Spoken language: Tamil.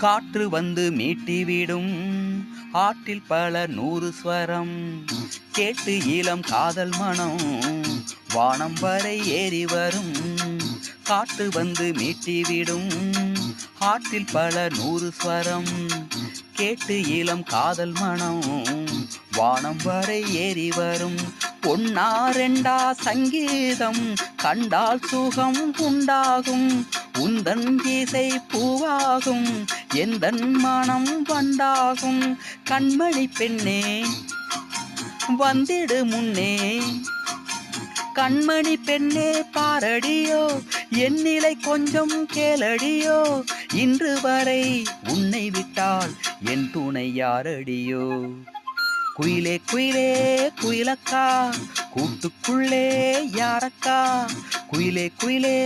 காற்று வந்து மீட்டிவிடும். ஆற்றில் பல நூறு ஸ்வரம். கேட்டு இளம் காதல் மனம். வானம் வரை ஏறி வரும். காற்று வந்து மீட்டிவிடும். ஆற்றில் பல நூறு ஸ்வரம். கேட்டு இளம் காதல் மனம். வானம் வரை ஏறி வரும். ஒன்னா ரெண்டா சங்கீதம். கண்டால் சுகம் உண்டாகும். உந்தன் இசை பூவாகும். எந்த மனம் வண்டாகும் கண்மணி பெண்ணே வந்திடு முன்னே. கண்மணி பெண்ணே பாரடியோ என் நிலை கொஞ்சம் கேளடியோ. இன்று வரை உன்னை விட்டால் என் துணை யாரடியோ. குயிலே குயிலே குயிலக்கா கூட்டுக்குள்ளே யாரக்கா. குயிலே குயிலே.